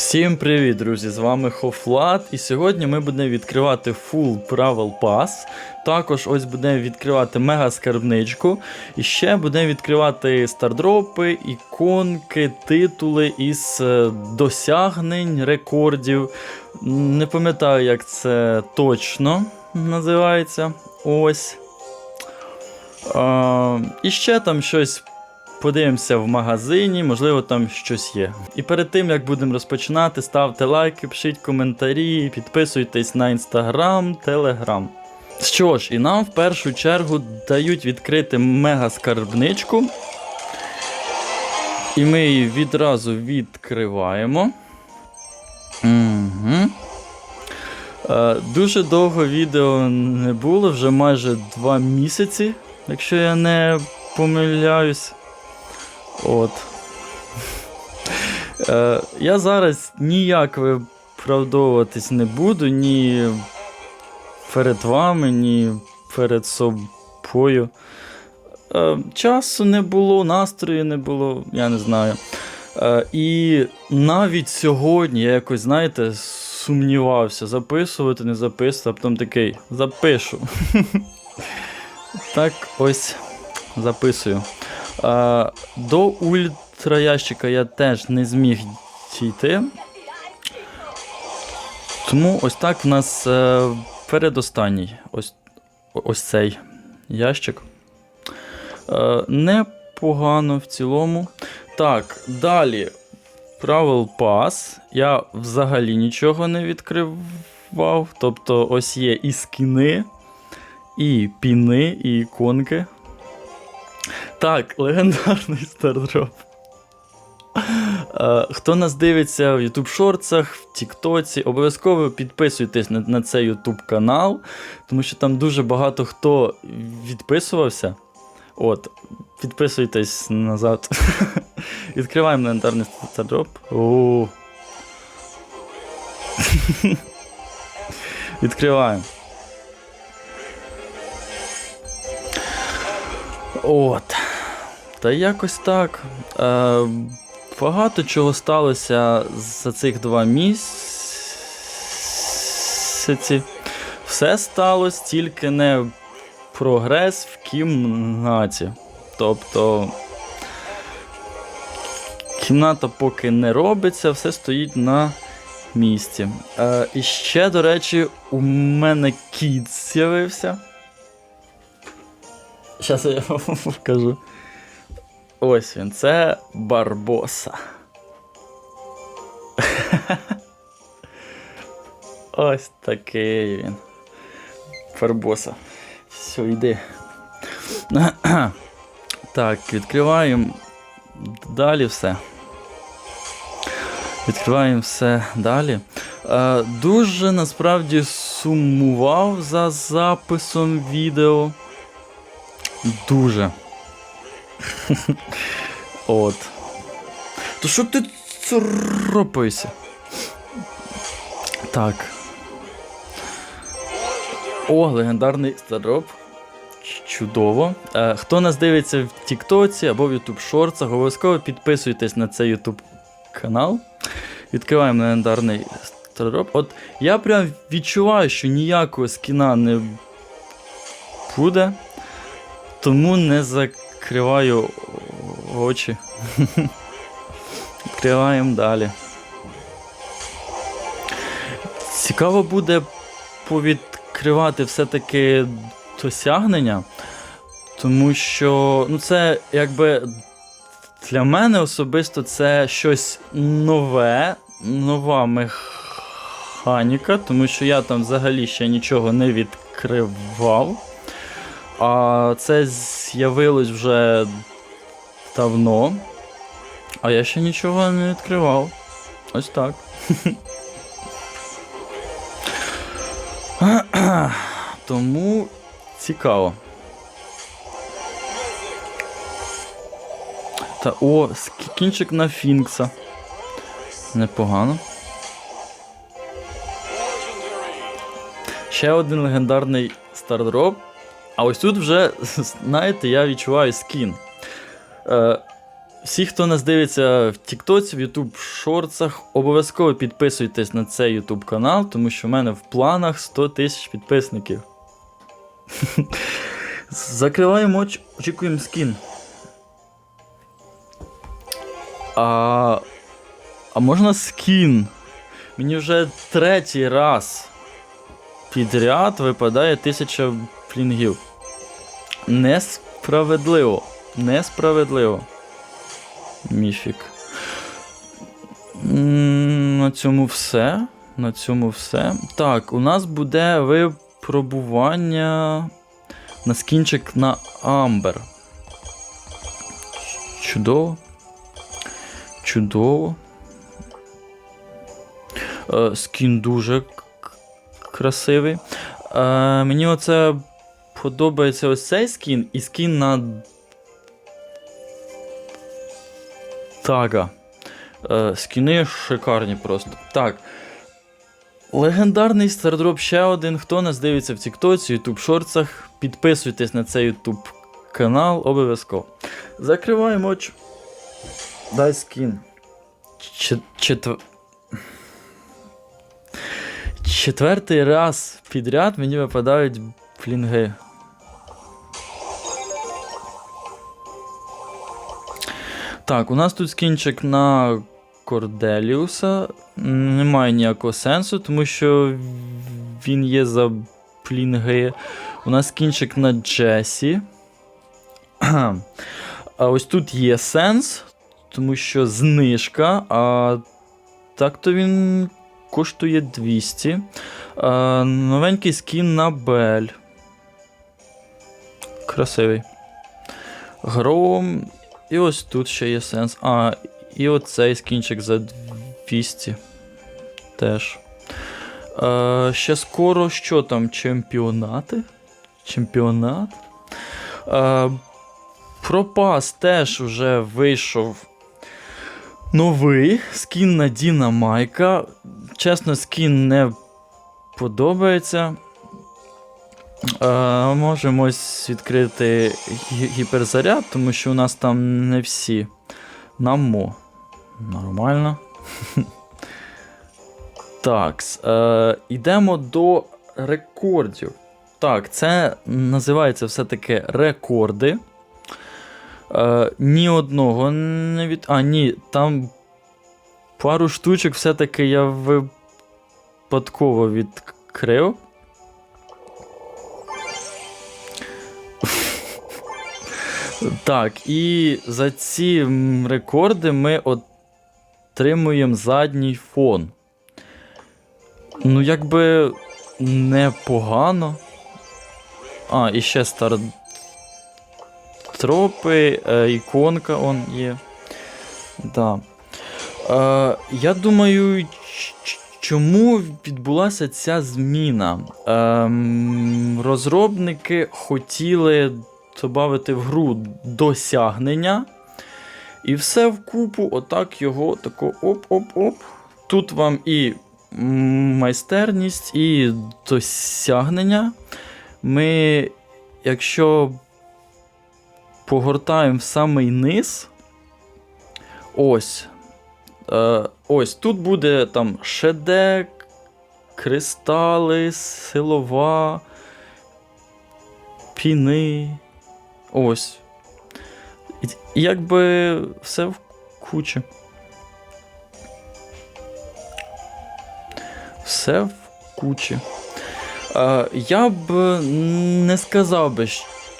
Всім привіт, друзі! З вами Хофлат. І сьогодні ми будемо відкривати Full Travel Pass. Також ось будемо відкривати мега скарбничку. І ще будемо відкривати стардропи, іконки, титули із е, досягнень, рекордів. Не пам'ятаю, як це точно називається. Ось. А, і ще там щось Подивимося в магазині, можливо, там щось є. І перед тим як будемо розпочинати, ставте лайки, пишіть коментарі, підписуйтесь на інстаграм, телеграм. Що ж, і нам в першу чергу дають відкрити мега-скарбничку. І ми її відразу відкриваємо. Угу. Е, дуже довго відео не було, вже майже два місяці, якщо я не помиляюсь. От. Е, я зараз ніяк виправдовуватись не буду ні перед вами, ні перед собою. Е, часу не було, настрою не було, я не знаю. Е, і навіть сьогодні я якось, знаєте, сумнівався, записувати, не записувати, а потім такий запишу. Так ось записую. До ультраящика я теж не зміг дійти. Тому ось так в нас е, передостанній ось ось цей ящик. Е, Непогано в цілому. Так, далі. Travel Pass. Я взагалі нічого не відкривав. Тобто, ось є і скіни, і піни, і іконки. Так, легендарний стардроп. Е, Хто нас дивиться в YouTube шорцах, в Тіктоці, обов'язково підписуйтесь на, на цей YouTube канал, тому що там дуже багато хто відписувався. От, підписуйтесь назад. Відкриваємо легендарний стардроп. Відкриваємо. От. Та якось так. Е, Багато чого сталося за цих два місяці. Все сталося, тільки не прогрес в кімнаті. Тобто. Кімната поки не робиться, все стоїть на місці. Е, І ще, до речі, у мене кіт з'явився. Зараз я вам покажу. Ось він, це Барбоса. Ось такий він. Барбоса. Все, йди. Так, відкриваємо далі все. Відкриваємо все далі. Е, Дуже насправді сумував за записом відео. Дуже. От. То що ти царапаєшся? Так. О, легендарний стардроп. Чудово. Е, хто нас дивиться в Тіктоці або в Ютуб шорцах, обов'язково підписуйтесь на цей Ютуб канал. Відкриваємо легендарний стардроп. От я прям відчуваю, що ніякого скіна не буде. Тому не закриваю очі. Відкриваємо далі. Цікаво буде повідкривати все-таки досягнення, тому що ну це якби для мене особисто це щось нове, нова механіка, тому що я там взагалі ще нічого не відкривав. А це з'явилось вже давно. А я ще нічого не відкривав. Ось так. Тому цікаво. Та о, скінчик на Фінкса. Непогано. Ще один легендарний стардроп. А ось тут вже, знаєте, я відчуваю скін. Е, Всі, хто нас дивиться в Тіктоці, в Ютуб шорцах, обов'язково підписуйтесь на цей Ютуб канал, тому що в мене в планах 100 тисяч підписників. Закриваємо очі, очікуємо скін. А, а можна скін? Мені вже третій раз підряд випадає тисяча флінгів. Несправедливо. Несправедливо. Міфік. На цьому все. На цьому все. Так, у нас буде випробування на скінчик на Амбер. Чудово. Чудово. Е, скін дуже красивий. Е, мені оце подобається ось цей скін і скін на Тага. Е, скіни шикарні просто. Так. Легендарний стардроп ще один. Хто нас дивиться в Тіктоці, Ютуб шорцах, підписуйтесь на цей Ютуб канал обов'язково. Закриваємо очі. Дай скін. Чет- четвер- Четвертий раз підряд мені випадають флінги. Так, у нас тут скінчик на Корделіуса. Немає ніякого сенсу, тому що він є за флінги. У нас скінчик на Джесі. А ось тут є сенс, тому що знижка, а так-то він коштує 200. А, новенький скін на Бель. Красивий. Гром. І ось тут ще є сенс. А, і оцей скінчик за 200. Теж. Е, ще скоро що там? Чемпіонати? Чемпіонат? Е, Пропас теж вже вийшов новий скін на Діна Майка. Чесно, скін не подобається. Е, можемо відкрити гіперзаряд, тому що у нас там не всі. Намо. Нормально. Так, е, йдемо до рекордів. Так, це називається все-таки рекорди. Е, ні одного не від. А, ні, там пару штучок все-таки я випадково відкрив. Так, і за ці рекорди ми отримуємо задній фон. Ну, якби непогано. А, і ще стартропи, е, іконка он є. Да. Е, я думаю, чому відбулася ця зміна? Ем, розробники хотіли додати в гру досягнення. І все вкупу, отак його тако оп-оп-оп. Тут вам і майстерність, і досягнення. Ми, якщо погортаємо в самий низ, ось. Е, ось тут буде там шедек, кристали, силова, піни. Ось. І, якби все в кучі. Все в кучі. Е, я б не сказав би,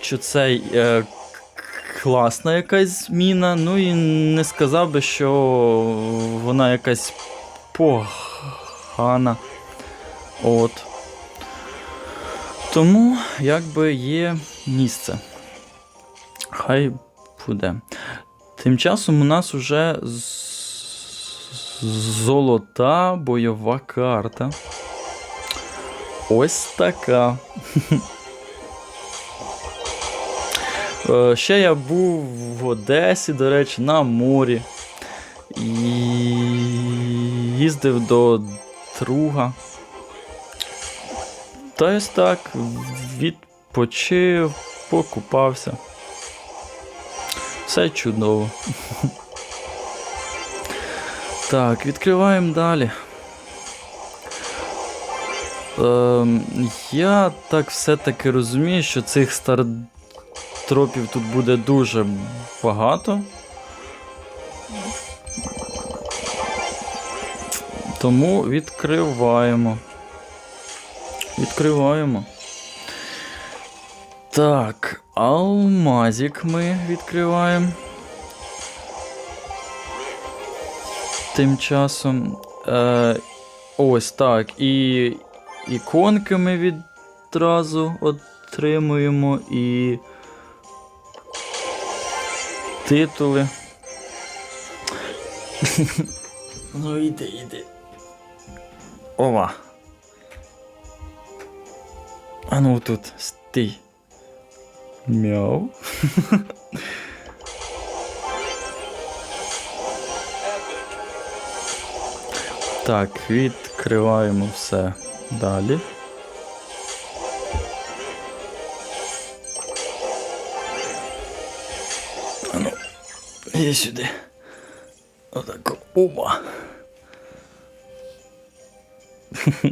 що це е, класна якась зміна, ну і не сказав би, що вона якась погана. От. Тому якби є місце. Хай буде. Тим часом у нас уже золота бойова карта. Ось така. Е, Ще я був в Одесі, до речі, на морі. І їздив до друга. Та ось так, відпочив, покупався. Все чудово. Так, відкриваємо далі. Ем, я так все-таки розумію, що цих стартропів тут буде дуже багато. Тому відкриваємо. Відкриваємо. Так, алмазик ми відкриваємо. Тим часом. Е, ось так. І іконки ми відразу отримуємо і. Титули. ну іди, іди. Ова. А ну тут, стій. Мяу. Так, відкриваємо все далі. А ну, сюди. Отак. Оба.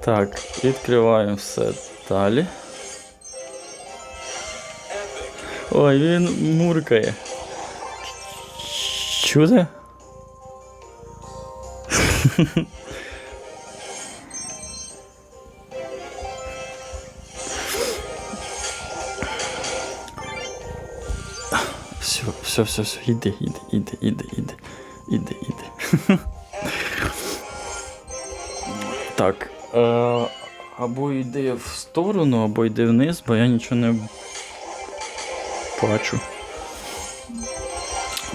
Так, відкриваємо все далі. Ой, він муркає. Чути? Все, все, все, все, іди, іди, іди, іди, іди, іди, іди. Так. Е, або йди в сторону, або йди вниз, бо я нічого не бачу.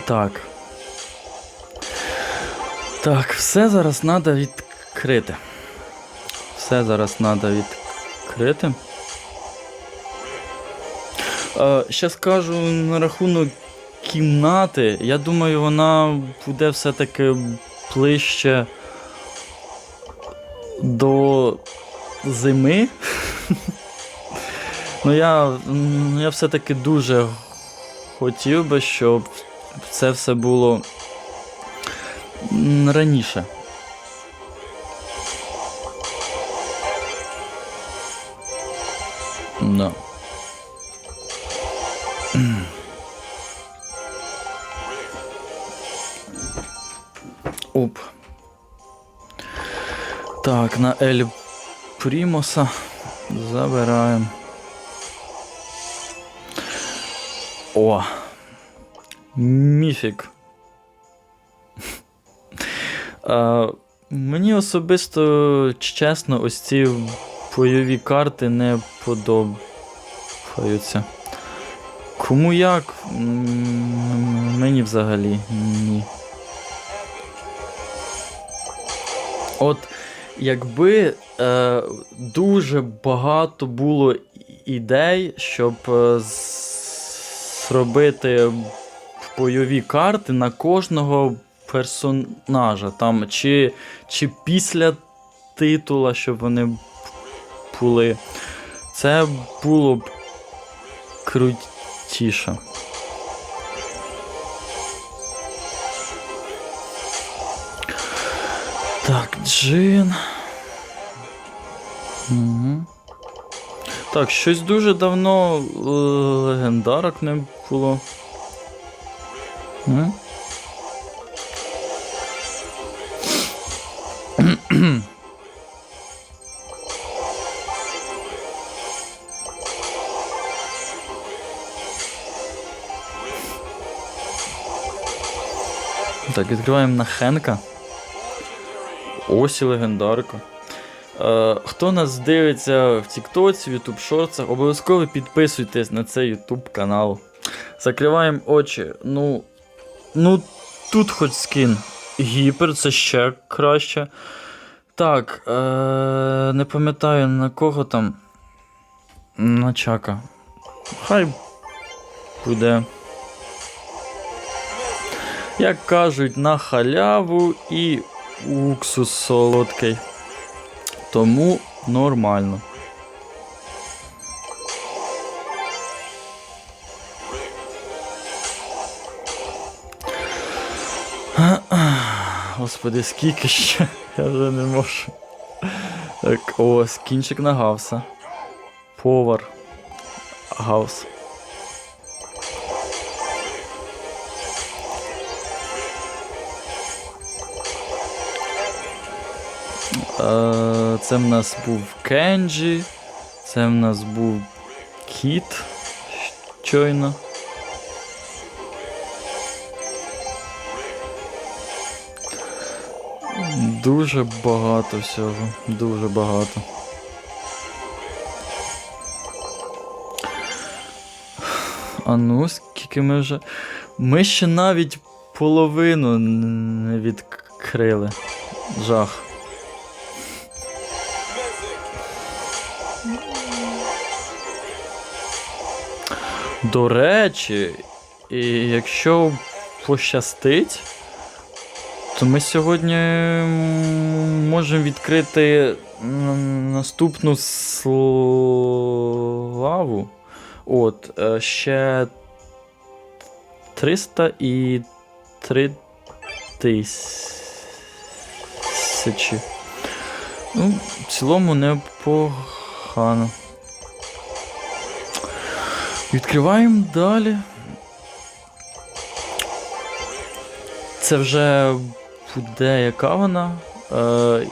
Так. Так, все зараз треба відкрити. Все зараз треба відкрити. Е, ще скажу на рахунок кімнати. Я думаю, вона буде все-таки ближче до зими. ну, я, я все-таки дуже хотів би, щоб це все було раніше. Да. Оп. Так, на Ель Примоса забираємо. О! Міфік. Мені особисто, чесно, ось ці бойові карти не подобаються. Кому як? Мені взагалі ні. От якби е, дуже багато було ідей, щоб е, зробити бойові карти на кожного персонажа, там, чи, чи після титула, щоб вони були. Це було б крутіше. Так, джин. Угу. Так, щось дуже давно е, легендарок не було. Так, відкриваємо на Хенка. Ось і легендарка. Е, хто нас дивиться в Тіктоці, в Ютуб шорцах, обов'язково підписуйтесь на цей Ютуб канал. Закриваємо очі. Ну. Ну, тут хоч скін. Гіпер, це ще краще. Так, е, не пам'ятаю на кого там. На чака. Хай буде. Як кажуть, на халяву і уксус солодкий. Тому нормально. Господи, скільки ще? Я вже не можу. Так, ось, кінчик на гавса. Повар. Гаус. Це в нас був Кенджі. Це в нас був Кіт. Щойно. Дуже багато всього. Дуже багато. А ну, скільки ми вже. Ми ще навіть половину не відкрили. Жах. До речі, і якщо пощастить, то ми сьогодні можемо відкрити наступну славу. От, е, ще 300 і 3 тисячі. Ну, в цілому непогано. Відкриваємо далі. Це вже буде яка вона? Е,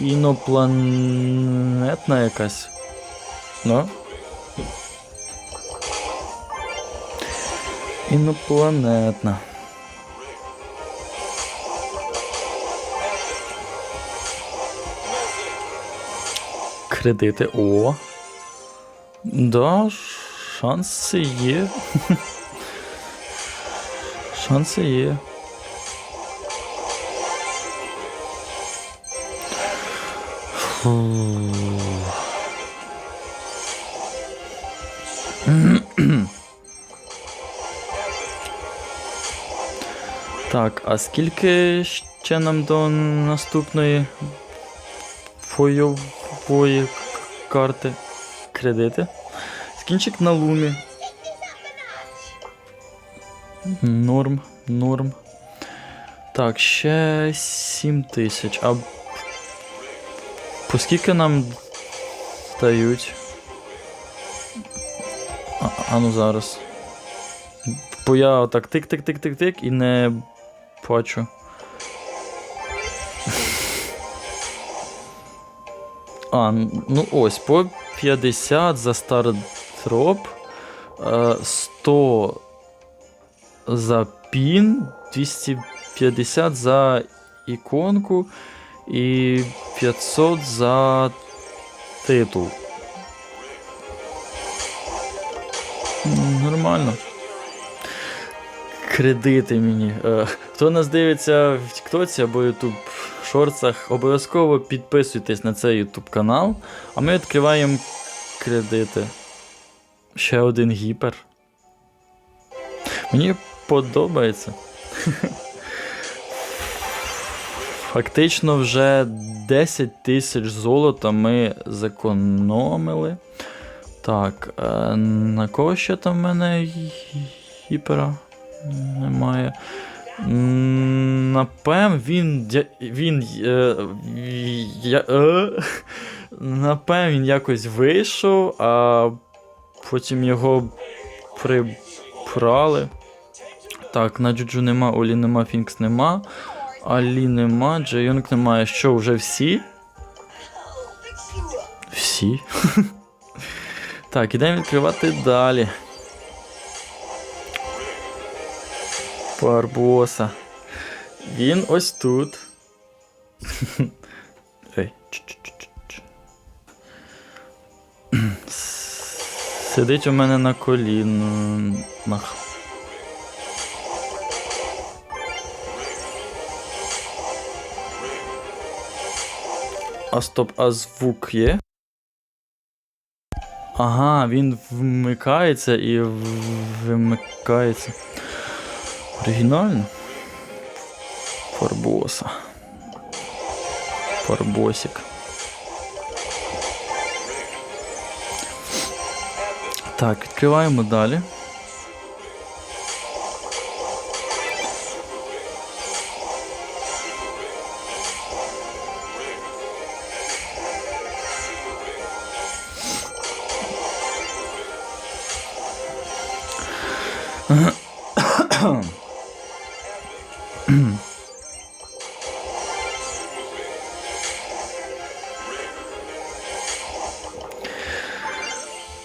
інопланетна якась. Да? Інопланетна. Кредити. О. Да, шанси є. Шанси є. Так, а скільки ще нам до наступної бойової карти? Кредити? Скінчик на лумі. Норм, норм. Так, ще 7 тисяч. А по скільки нам дають? А, а ну зараз. Бо я отак тик-тик-тик-тик-тик і не бачу. А, ну ось, по 50 за стардроп, е, 100 за пін, 250 за іконку і 500 за титул. Нормально. Кредити мені. Е, Хто нас дивиться в Тіктоці або Ютуб шорцах, обов'язково підписуйтесь на цей Ютуб канал, а ми відкриваємо кредити. Ще один гіпер. Мені подобається. Фактично вже 10 тисяч золота ми зекономили. Так, е, на кого ще там в мене гіпера? Немає. М, Напевно, він. він е, я, е, напевно, він якось вийшов, а потім його прибрали. Так, на Джуджу нема, Олі нема, Фінкс нема. Алі нема, Джейонг немає. Що, вже всі? Всі. так, ідемо відкривати далі. Барбоса. Він ось тут. Сидить у мене на колінах. А стоп, а звук є? Ага, він вмикається і вимикається. Оригінально. Фарбоса. Фарбосик. Так, відкриваємо далі.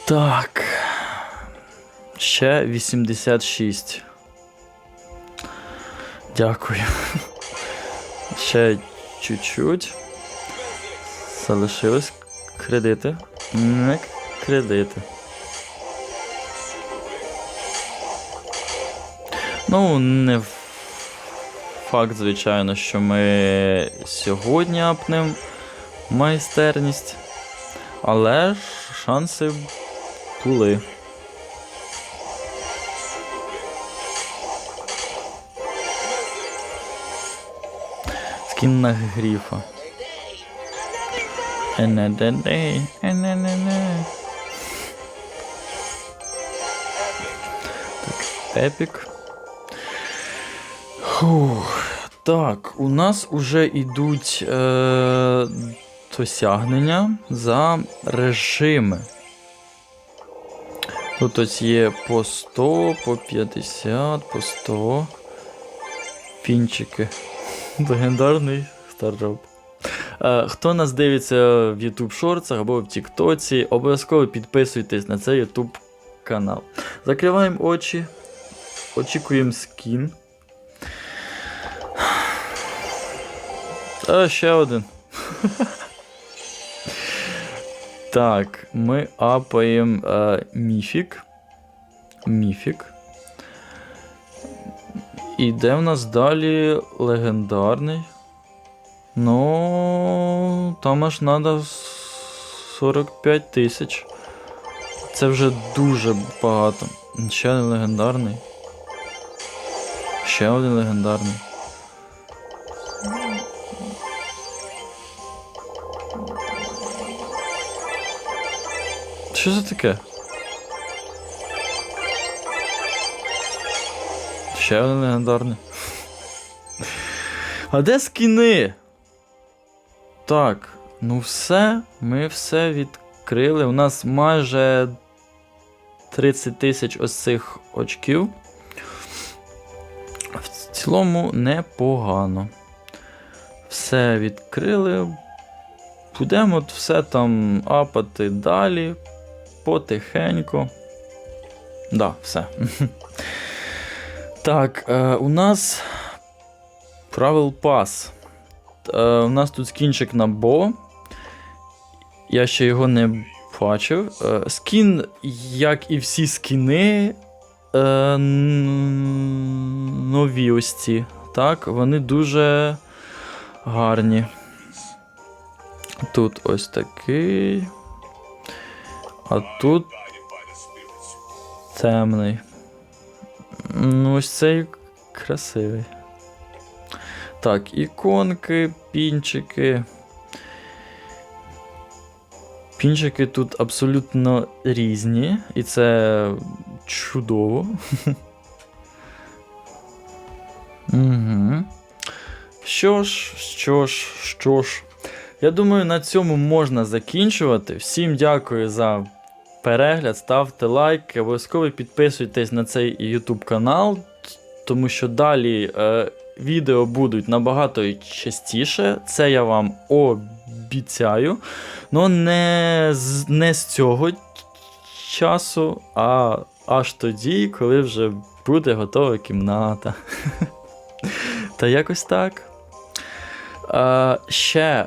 Так. Ще 86. Дякую. Ще чуть-чуть. Залишилось кредити. Не кредити. Ну, не факт, звичайно, що ми сьогодні апнемо майстерність. Але шанси були. Скін на гріфа. Енедене, ененене. Так, епік. Фух. Так, у нас уже йдуть е, досягнення за режими. Тут ось є по 100, по 50, по 100. Пінчики. Легендарний стартап. Е, Хто нас дивиться в YouTube Shorts або в TikTok, обов'язково підписуйтесь на цей YouTube канал. Закриваємо очі. Очікуємо скін. А, ще один. Так, ми апаємо е, міфік. Міфік. І де в нас далі легендарний? Ну, там аж треба 45 тисяч. Це вже дуже багато. Ще один легендарний. Ще один легендарний. Що це таке? Ще один легендарний. А де скіни? Так, ну все, ми все відкрили. У нас майже 30 тисяч ось цих очків. В цілому непогано. Все відкрили. Будемо все там апати далі. Потихеньку. Да, все. Так, е, у нас Travel Pass. Е, у нас тут скінчик на Бо. Я ще його не бачив. Е, скін, як і всі скіни, е, нові ось ці. Так, вони дуже гарні. Тут ось такий. А тут темний. Ну, ось цей красивий. Так, іконки, пінчики. Пінчики тут абсолютно різні, і це чудово. Угу. Що ж, що ж, що ж. Я думаю, на цьому можна закінчувати. Всім дякую за перегляд, ставте лайки, обов'язково підписуйтесь на цей YouTube канал, тому що далі е, відео будуть набагато частіше. Це я вам обіцяю. Ну не з, не з цього часу, а аж тоді, коли вже буде готова кімната. Та якось так. Е, ще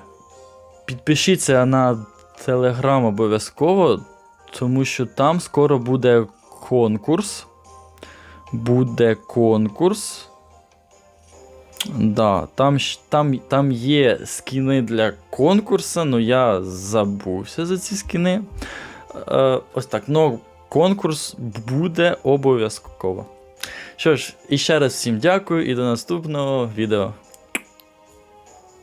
підпишіться на телеграм обов'язково, тому що там скоро буде конкурс. Буде конкурс. Да, там, там, там є скіни для конкурсу, але я забувся за ці скіни. Е, ось так. Ну, конкурс буде обов'язково. Що ж, і ще раз всім дякую і до наступного відео.